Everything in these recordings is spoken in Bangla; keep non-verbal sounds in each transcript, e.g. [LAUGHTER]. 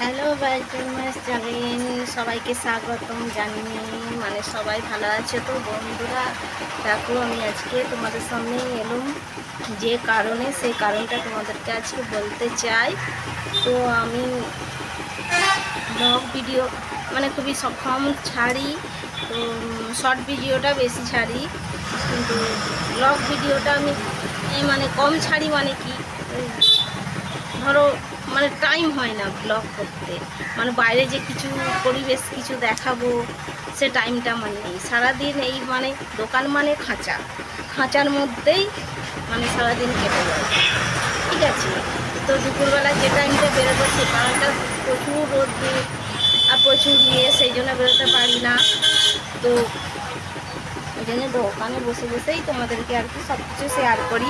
হ্যালো বাইকেমাস চ্যানেল সবাইকে স্বাগতম জানিয়ে। মানে সবাই ভালো আছে তো? বন্ধুরা, দেখো আমি আজকে তোমাদের সামনে এলুম যে কারণে, সেই কারণটা তোমাদেরকে আজকে বলতে চাই। তো আমি ব্লগ ভিডিও মানে খুবই সক্ষম ছাড়ি, তো শর্ট ভিডিওটা বেশি ছাড়ি। কিন্তু ব্লগ ভিডিওটা আমি মানে কম ছাড়ি মানে কি? ধরো মানে টাইম হয় না ব্লগ করতে। মানে বাইরে যে কিছু পরিবেশ কিছু দেখাবো, সে টাইমটা আমার নেই। সারাদিন এই মানে দোকান মানে খাঁচা। খাঁচার মধ্যেই মানে সারাদিন কেটে যায়। ঠিক আছে? তো দুপুরবেলা যে টাইমটা বেরোবো সে কারণটা প্রচুর রোদ্দুর আর প্রচুর ইয়ে সেই জন্য বেরোতে পারি না। তো জন্য দোকানে বসে বসেই তোমাদেরকে আর কি সব কিছু শেয়ার করি,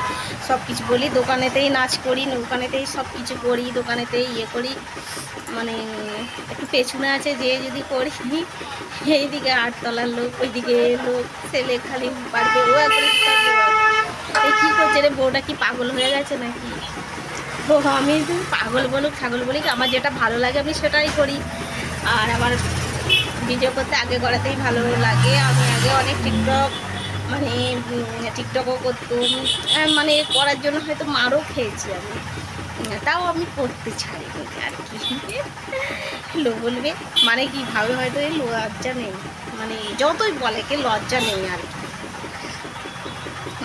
সব কিছু বলি। দোকানেতেই নাচ করি, দোকানেতেই সব কিছু করি, দোকানেতেই ইয়ে করি। মানে একটু পেছনে আছে যে যদি করি, এইদিকে আটতলার লোক, ওইদিকে লোক, ছেলে খালি পারবে, ও। এই কী করছে রে, বউটা কি পাগল হয়ে গেছে নাকি? ও আমি পাগল বলুক, ছাগল বলুক আমার যেটা ভালো লাগে আমি সেটাই করি। আর আমার ভিডিও করতে আগে করাতেই ভালো লাগে। আমি আগে অনেক টিকটক মানে টিকটকও করতুম। মানে করার জন্য হয়তো মারও খেয়েছি আমি। তাও আমি করতে ছাড়িনি আর কি। লো বলবে? মানে কি, ভাবে হয়তো এই লজ্জা নেই। মানে যতই বলে কে, লজ্জা নেই আর কি।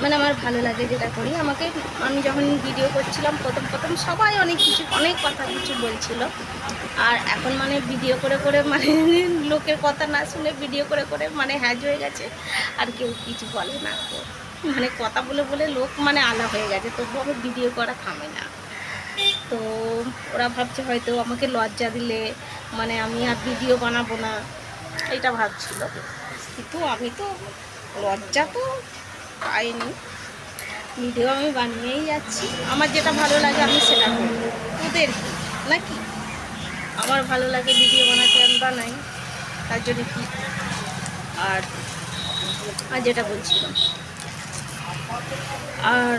মানে আমার ভালো লাগে যেটা করি। আমাকে আমি যখন ভিডিও করছিলাম প্রথম প্রথম সবাই অনেক কিছু, অনেক কথা কিছু বলছিল। আর এখন মানে ভিডিও করে করে মানে [LAUGHS] লোকের কথা না শুনে ভিডিও করে করে মানে হ্যাজ হয়ে গেছে। আর কেউ কিছু বলে না। মানে কথা বলে বলে লোক মানে আলা হয়ে গেছে। তবু আমি ভিডিও করা থামে না। তো ওরা ভাবছে হয়তো আমাকে লজ্জা দিলে মানে আমি আর ভিডিও বানাবো না। এটা ভাবছিল। কিন্তু আমি তো লজ্জা তো পাইনি ভিডিও আমি বানিয়েই যাচ্ছি। আমার যেটা ভালো লাগে আমি সেটা করি। ওদের নাকি? আমার ভালো লাগে ভিডিও বানাতে, আমি বানাই। তার জন্য কি? আর আর যেটা বলছিলাম। আর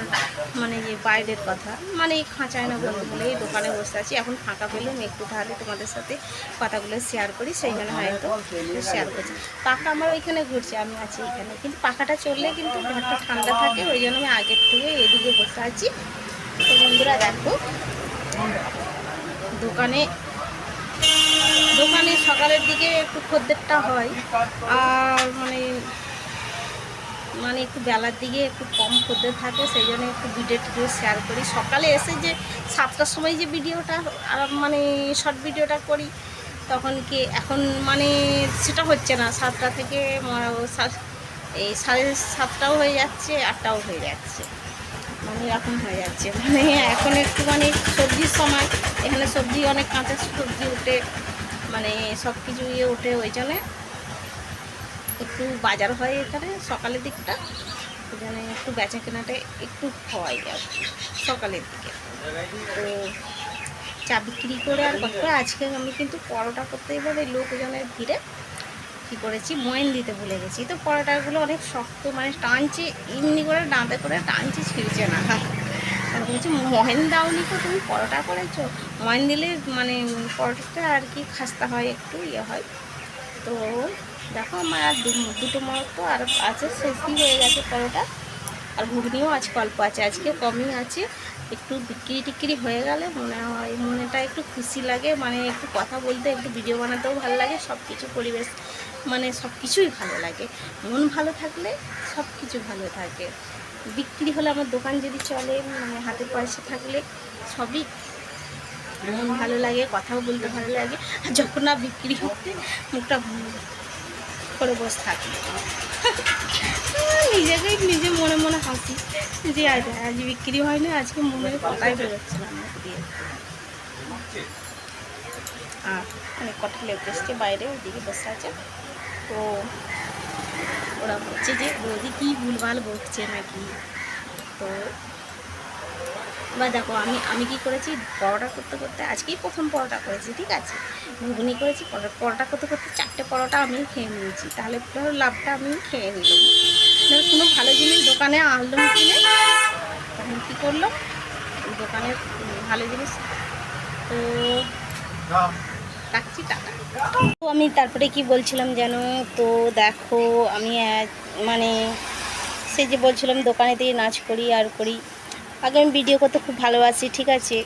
মানে যে বাইরের কথা মানে এই খাঁচায় না বলতে বলে এই দোকানে বসে আছি। এখন ফাঁকা পেলাম একটু তাহলে তোমাদের সাথে কথাগুলো শেয়ার করি সেই জন্য হয়তো শেয়ার করছি। পাখা আমার ওইখানে ঘুরছে, আমি আছি এখানে। কিন্তু পাখাটা চললে কিন্তু ঘরটা ঠান্ডা থাকে, ওই জন্য আমি আগের থেকে এদিকে বসে আছি। তো বন্ধুরা দেখো, দোকানে দোকানে সকালের দিকে একটু খদ্দেরটা হয়। আর মানে একটু বেলার দিকে একটু কম খদ্দের থাকে, সেই জন্য একটু ভিডিও টিডিও শেয়ার করি। সকালে এসে যে সাতটার সময় যে ভিডিওটা মানে শর্ট ভিডিওটা করি, তখন কি এখন মানে সেটা হচ্ছে না, সাতটা থেকে এই সাড়ে সাতটাও হয়ে যাচ্ছে, আটটাও হয়ে যাচ্ছে। মানে এরকম হয়ে যাচ্ছে। মানে এখন একটু মানে সবজির সময়, এখানে সবজি অনেক কাঁচা সবজি উঠে মানে সব কিছু ইয়ে ওঠে ওই জন্যে একটু বাজার হয় এখানে, সকালের দিকটা। এখানে একটু বেচা কেনাটা একটু হয় আর সকালের দিকে। তো চা বিক্রি করে আর কত, আজকে আমি কিন্তু পরোটা করতে এবার লোকজনের ভিড়ে কী করেছি, ময়ন দিতে ভুলে গেছি। তো পরোটাগুলো অনেক শক্ত মানে টানছে, এমনি করে দাঁতে করে টানছে, ছিঁড়ছে না। বলছি মহেন দাওনি তো তুমি পরোটা করেছ? মহেন দিলে মানে পরোটাটা আর কি খাস্তা হয়, একটু ইয়ে হয়। তো দেখো আমার আর দুটো মতো আর আছে শেষই হয়ে গেছে পরোটা। আর ঘুগনিও আজকে অল্প আছে, আজকে কমই আছে। একটু বিক্রি টিক্রি হয়ে গেলে মনে হয় মনেটা একটু খুশি লাগে মানে একটু কথা বলতে, একটু ভিডিও বানাতেও ভালো লাগে সব কিছু পরিবেশ মানে সব কিছুই ভালো লাগে। মন ভালো থাকলে সব কিছু ভালো থাকে। বিক্রি হলে আমার দোকান যদি চলে মানে হাতে পয়সা থাকলে সবই মন ভালো লাগে, কথাও বলতে ভালো লাগে। আর যখন না বিক্রি হচ্ছে, মুখটা করে বসে থাকি। নিজেকেই নিজে মনে মনে হাসি যে আজ আজ বিক্রি হয়নি আজকে মনের কথাই বেরোচ্ছে না দিয়ে আর অনেক কটা লোক এসছে বাইরে, ওদিকে বসে আছে। তো ওরা বলছে যে বৌদি কী ভুলভাল বকছে নাকি? তো বা দেখো, আমি আমি কি করেছি? পরোটা করতে করতে আজকেই প্রথম পরোটা করেছি, ঠিক আছে? ঘুগনি করেছি পরোটা করতে করতে চারটে পরোটা আমি খেয়ে নিয়েছি। তাহলে পুরো লাভটা আমি খেয়ে নিলাম। কোনো ভালো জিনিস দোকানে আনলাম কিনে তখন কী করল দোকানের ভালো জিনিস, তো রাখছি, টাটা। তো আমি তারপরে কি বলছিলাম যেন, তো দেখো, আমি মানে সে যে বলছিলাম দোকানে দিয়ে নাচ করি, আর করি। আগে আমি ভিডিও করতে খুব ভালোবাসি, ঠিক আছে?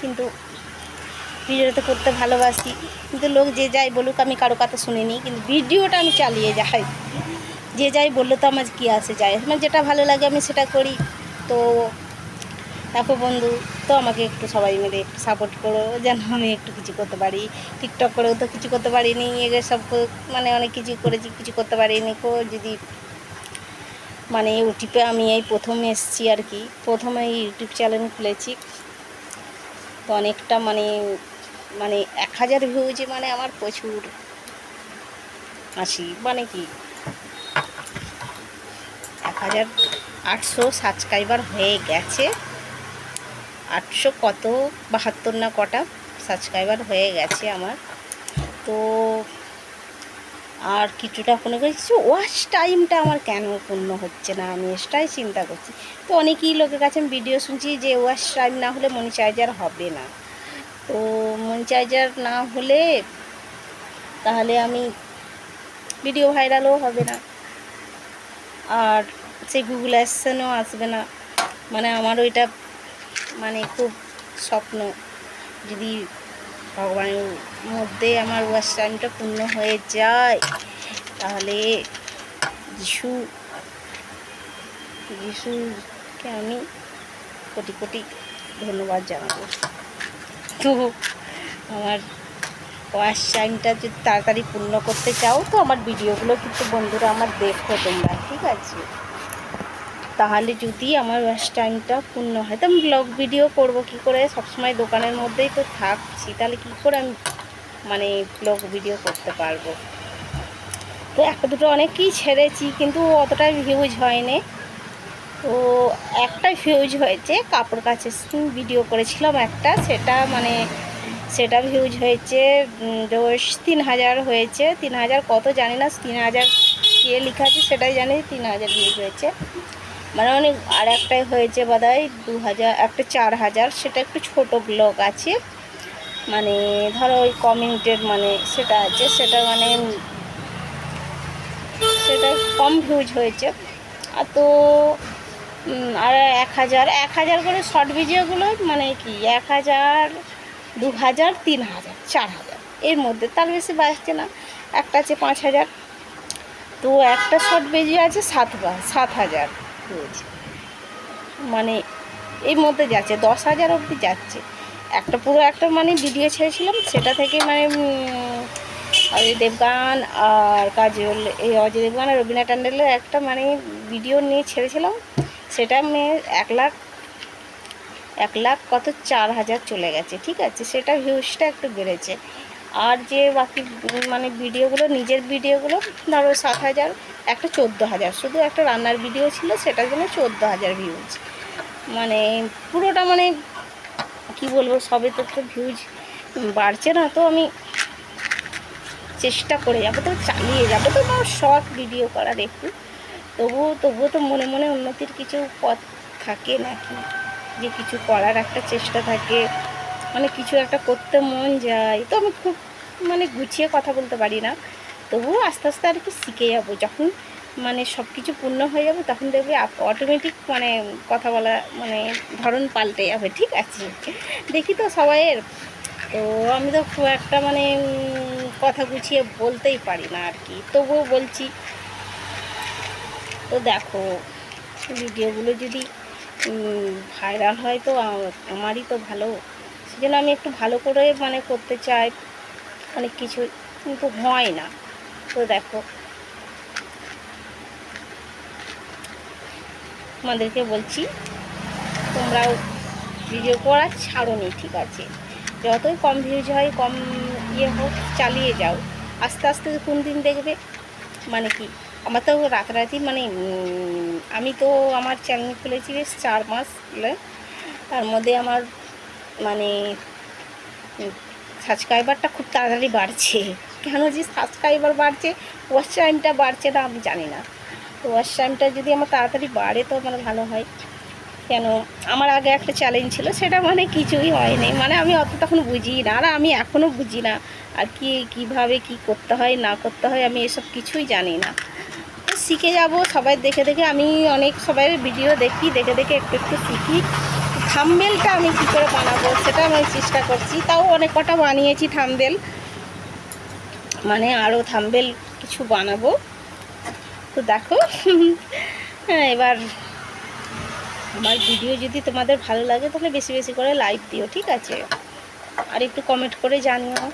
কিন্তু ভিডিওটা তো করতে ভালোবাসি। কিন্তু লোক যে যাই বলুক, আমি কারও কথা শুনিনি। কিন্তু ভিডিওটা আমি চালিয়ে যাই। যে যাই বলল তো আমার কী আসে যায়। আমার যেটা ভালো লাগে আমি সেটা করি। তো দেখো বন্ধু, তো আমাকে একটু সবাই মিলে একটু সাপোর্ট করো। যেন আমি একটু কিছু করতে পারি। টিকটক করেও তো কিছু করতে পারিনি। এগুলো সব মানে অনেক কিছু করেছি, কিছু করতে পারিনি। কো যদি মানে ইউটিউবে আমি এই প্রথম এসেছি আর কি। প্রথমে ইউটিউব চ্যানেল খুলেছি। তো অনেকটা মানে মানে এক হাজার ভিউজে মানে আমার প্রচুর আসি মানে কি? এক হাজার আটশো সাবস্ক্রাইবার হয়ে গেছে। আটশো কত? বাহাত্তর না কটা সাবস্ক্রাইবার হয়ে গেছে আমার। তো আর কিছুটা কোনো কিছু ওয়াশ টাইমটা আমার কেন পূর্ণ হচ্ছে না, আমি এটাই চিন্তা করছি। তো অনেকেই লোকের কাছে আমি ভিডিও শুনছি যে ওয়াশ টাইম না হলে মনিচাইজার হবে না। তো মনিচাইজার না হলে তাহলে আমি ভিডিও ভাইরালও হবে না। আর সেই গুগল অ্যাসেনও আসবে না। মানে আমার ওইটা মানে খুব স্বপ্ন। যদি ভগবানের মধ্যে আমার ওয়াশ টাইমটা পূর্ণ হয়ে যায়। তাহলে যিশু, যিশুকে আমি কোটি কোটি ধন্যবাদ জানাব। তো আমার ওয়াশ টাইমটা যদি তাড়াতাড়ি পূর্ণ করতে চাও, তো আমার ভিডিওগুলো কিন্তু বন্ধুরা আমার দেখো তোমরা, ঠিক আছে? তাহলে যদি আমার ওয়াশ টাইমটা পূর্ণ হয়, তো আমি ব্লগ ভিডিও করব কি করে? সবসময় দোকানের মধ্যেই তো থাকছি, তাহলে কি করে আমি মানে ব্লগ ভিডিও করতে পারব? তো একটা দুটো অনেকই ছেড়েছি, কিন্তু অতটা ভিউজ হয়নি। তো একটা ভিউজ হয়েছে, কাপড় কাছে ভিডিও করেছিলাম একটা, সেটা মানে সেটা ভিউজ হয়েছে তিন হাজার হয়েছে। তিন হাজার কত জানি না, তিন হাজার কে লেখা আছে সেটাই জানি, তিন হাজার ভিউজ হয়েছে। মানে অনেক আর একটাই হয়েছে বোধহয় দু হাজার একটা চার হাজার সেটা একটু ছোট ব্লগ আছে। মানে ধরো ওই কমেন্টের মানে সেটা আছে, সেটা মানে সেটা কম ভিউজ হয়েছে। আর তো আর এক হাজার এক হাজার করে শর্ট ভিডিওগুলো মানে কি এক হাজার দু হাজার তিন হাজার চার হাজার এর মধ্যে তার বেশি বাড়ছে না। একটা আছে পাঁচ হাজার তো একটা শর্ট ভিডিও আছে সাত সাত হাজার মানে এই মধ্যে যাচ্ছে, দশ হাজার অবধি যাচ্ছে। একটা পুরো একটা মানে ভিডিও ছেড়েছিলাম, সেটা থেকে মানে অজয় দেবগান আর কাজল, এই অজয় দেবগান আর রবীনা ট্যান্ডেলের একটা মানে ভিডিও নিয়ে ছেড়েছিলাম, সেটা মানে এক লাখ এক লাখ কত, চার হাজার চলে গেছে, ঠিক আছে? সেটা ভিউজটা একটু বেড়েছে। আর যে বাকি মানে ভিডিওগুলো, নিজের ভিডিওগুলো, ধরো সাত হাজার, একটা চোদ্দ হাজার। শুধু একটা রান্নার ভিডিও ছিল, সেটার জন্য চোদ্দ হাজার ভিউজ মানে পুরোটা মানে কি বলব, সবে তো একটু ভিউজ বাড়ছে না, তো আমি চেষ্টা করে যাব, তো চালিয়ে যাব। তো আমার শখ ভিডিও করার একটু। তবুও তবুও তো মনে মনে উন্নতির কিছু পথ থাকে নাকি? যে কিছু করার একটা চেষ্টা থাকে। মানে কিছু একটা করতে মন যায়। তো আমি খুব মানে গুছিয়ে কথা বলতে পারি না। তবুও আস্তে আস্তে আর কি শিখে যাব। যখন মানে সব কিছু পূর্ণ হয়ে যাবে, তখন দেখবে অটোমেটিক মানে কথা বলা মানে ধরন পাল্টে যাবে। ঠিক আছে? দেখি তো সবাইয়ের। তো আমি তো খুব একটা মানে কথা গুছিয়ে বলতেই পারি না আর কি। তবুও বলছি। তো দেখো, ভিডিওগুলো যদি ভাইরাল হয় তো আমারই তো ভালো। সেজন্য আমি একটু ভালো করে মানে করতে চাই অনেক কিছু কিন্তু হয় না। তো দেখো। আমাদেরকে বলছি, তোমরাও ভিডিও করা ছাড়ো নি, ঠিক আছে? যতই কম ভিউজ হয়, কম ইয়ে হোক, চালিয়ে যাও। আস্তে আস্তে কোন দিন দেখবে? মানে কি? আমার তো রাতারাতি মানে আমি তো আমার চ্যানেল খুলেছি বেশ চার মাস, তার মধ্যে আমার মানে সাবস্ক্রাইবারটা খুব তাড়াতাড়ি বাড়ছে। কেন যে সাবস্ক্রাইবার বাড়ছে ওয়াচ টাইমটা বাড়ছে না আমি জানি না। তো ওয়াচ টাইমটা যদি আমার তাড়াতাড়ি বাড়ে তো আমার ভালো হয়। কেন, আমার আগে একটা চ্যালেঞ্জ ছিল, সেটা মানে কিছুই হয়নি। মানে আমি অত তখন বুঝি না, আর আমি এখনও বুঝি না, আর কি, কীভাবে কি করতে হয়, না করতে হয়, আমি এসব কিছুই জানি না। শিখে যাব সবাই দেখে দেখে, আমি অনেক সবাই ভিডিও দেখি, দেখে দেখে একটু একটু শিখি। থাম্বেলটা আমি কী করে বানাবো সেটা আমি চেষ্টা করছি। তাও অনেক কটা বানিয়েছি থামবেল। মানে আরও থাম্বেল কিছু বানাবো। তো দেখো হ্যাঁ এবার আমার ভিডিও যদি তোমাদের ভালো লাগে তাহলে বেশি বেশি করে লাইক দিও, ঠিক আছে? আর একটু কমেন্ট করে জানিও।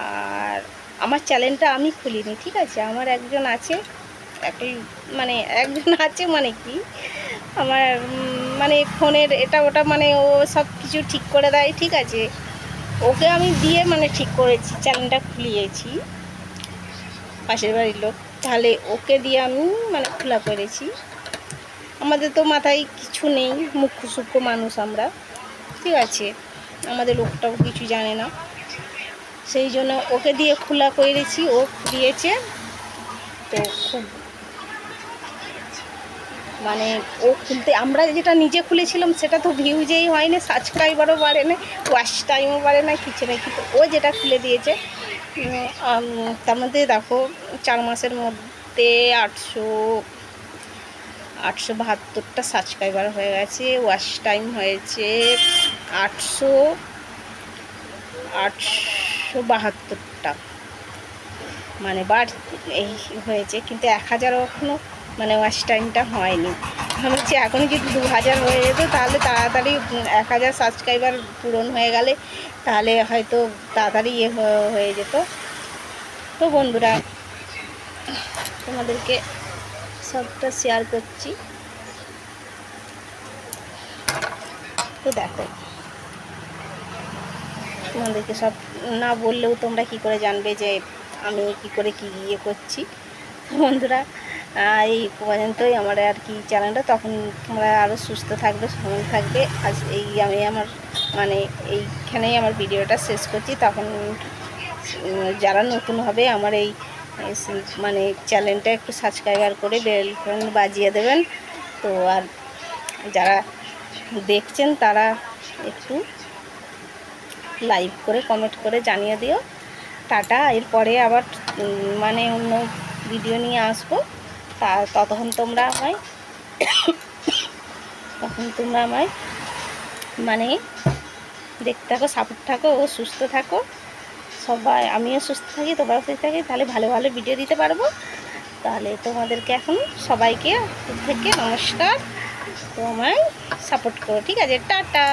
আর আমার চ্যানেলটা আমি খুলিনি, ঠিক আছে? আমার একজন আছে, একই মানে একজন আছে মানে কি? আমার মানে ফোনের এটা ওটা মানে ও সব কিছু ঠিক করে দেয়, ঠিক আছে? ওকে আমি দিয়ে মানে ঠিক করেছি, চ্যানেলটা খুলিয়েছি, পাশের বাড়ির লোক। তাহলে ওকে দিয়ে আমি মানে খোলা করেছি। আমাদের তো মাথায় কিছু নেই, মুখ্য সূক্ষ্ম মানুষ আমরা, ঠিক আছে? আমাদের লোকটাও কিছু জানে না। সেই জন্য ওকে দিয়ে খোলা করেছি, ও খুলিয়েছে। তো খুব মানে ও খুলতে, আমরা যেটা নিজে খুলেছিলাম সেটা তো ভিউজেই হয় না সাবস্ক্রাইবারও বাড়ে না ওয়াচ টাইমও বাড়ে না কিছু না কিন্তু ও যেটা খুলে দিয়েছে তার মধ্যে দেখো, চার মাসের মধ্যে আটশো আটশো বাহাত্তরটা সাবস্ক্রাইবার হয়ে গেছে ওয়াশ টাইম হয়েছে আটশো আটশো বাহাত্তরটা। মানে বার এই হয়েছে, কিন্তু এক হাজারও এখনও মানে ওয়াশ টাইমটা হয়নি। আমি বলছি এখনই যদি দু হাজার হয়ে যেত, তাহলে তাড়াতাড়ি এক হাজার সাবস্ক্রাইবার পূরণ হয়ে গেলে, তাহলে হয়তো তাড়াতাড়ি ইয়ে হয়ে যেত। তো বন্ধুরা, তোমাদেরকে সবটা শেয়ার করছি। তো দেখো, তোমাদেরকে সব না বললেও তোমরা কি করে জানবে যে আমি কি করে কি ইয়ে করছি? বন্ধুরা এই পর্যন্তই আমার আর কি চ্যানেলটা তখন তোমরা আরও সুস্থ থাকবে, সবল থাকবে। আজ এই আমি আমার মানে এইখানেই আমার ভিডিওটা শেষ করছি। তখন যারা নতুন হবে, আমার এই এই মানে চ্যানেলটা একটু সাবস্ক্রাইবার করে বেল বাজিয়ে দেবেন। তো আর যারা দেখছেন, তারা একটু লাইভ করে কমেন্ট করে জানিয়ে দিও। টাটা, এরপরে আবার মানে অন্য ভিডিও নিয়ে আসব। তা ততক্ষণ তোমরা আমায় তখন তোমরা আমায় মানে দেখতে থাকো সাপোর্ট থাকো, ও সুস্থ থাকো। সবাই, আমিও সুস্থ থাকি, তোমরাও সুস্থ থাকি, তাহলে ভালো ভালো ভিডিও দিতে পারব। তাহলে তোমাদেরকে এখন সবাইকে থেকে নমস্কার। তো আমায় সাপোর্ট করো, ঠিক আছে? টাটা!